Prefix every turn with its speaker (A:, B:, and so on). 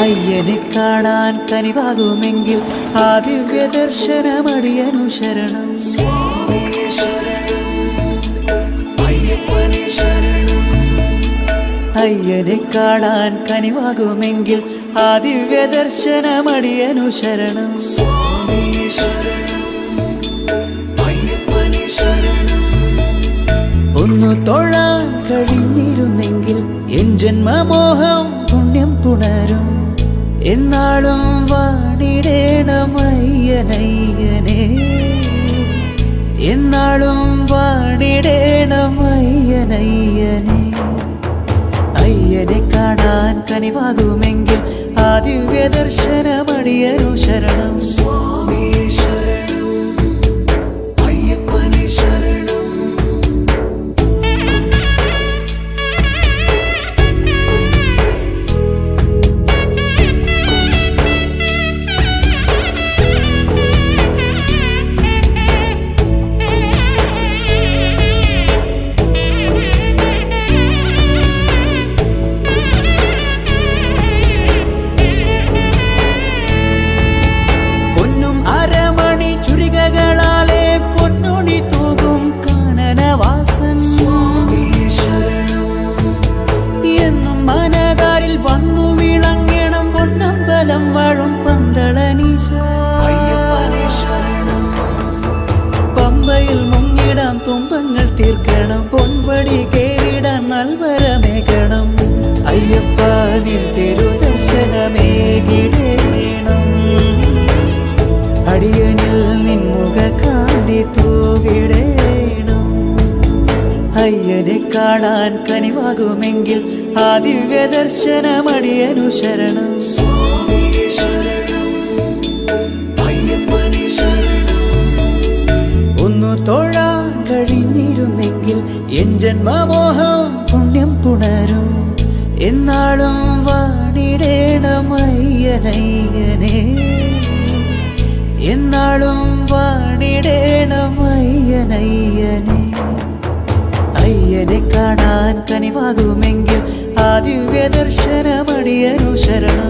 A: അയ്യനെ കാണാൻ കനിവാകുമെങ്കിൽ ആ ദിവ്യ ദർശനമടിയനു ശരണം അയ്യനെ കാണാൻ കനിവാകുമെങ്കിൽ ആ ദിവ്യ ദർശനമടിയനു ശരണം ഒന്നു തൊഴാൻ കഴിഞ്ഞിരുന്നെങ്കിൽ എൻ ജന്മമോഹം പുണ്യം പുണരും. എന്നാളും വാണിടേണമയ്യനയ്യനെ. എന്നാളും വാണിടേണമയ്യനയ്യനെ. അയ്യനെ കാണാൻ കനിവാകുമെങ്കിൽ ആദിവ്യ ദിവ്യ തീർക്കണം. പൊൻപടി കേറിടാൻ നൽവരമേകണം അയ്യപ്പ നിൻ തിരുദർശനമേകിടേണം അടിയനിൽ നിൻമുഖ കാന്തി തൂകിടേണം അയ്യനെ കാണാൻ കനിവാകുമെങ്കിൽ ആ ദിവ്യ ദർശനമടിയനു ശരണം. ഒന്നു തൊഴാൻ കഴിഞ്ഞിരുന്നെങ്കിൽ എൻ ജന്മമോഹം പുണ്യം പുണരും. എന്നാളും വാണിടേണമയ്യനയ്യനെ. എന്നാളും വാണിടേണമയ്യനയ്യനെ. അയ്യനെ കാണാൻ കനിവാകുമെങ്കിൽ ആദിവ്യ ദിവ്യ ദർശനമടിയനു ശരണം.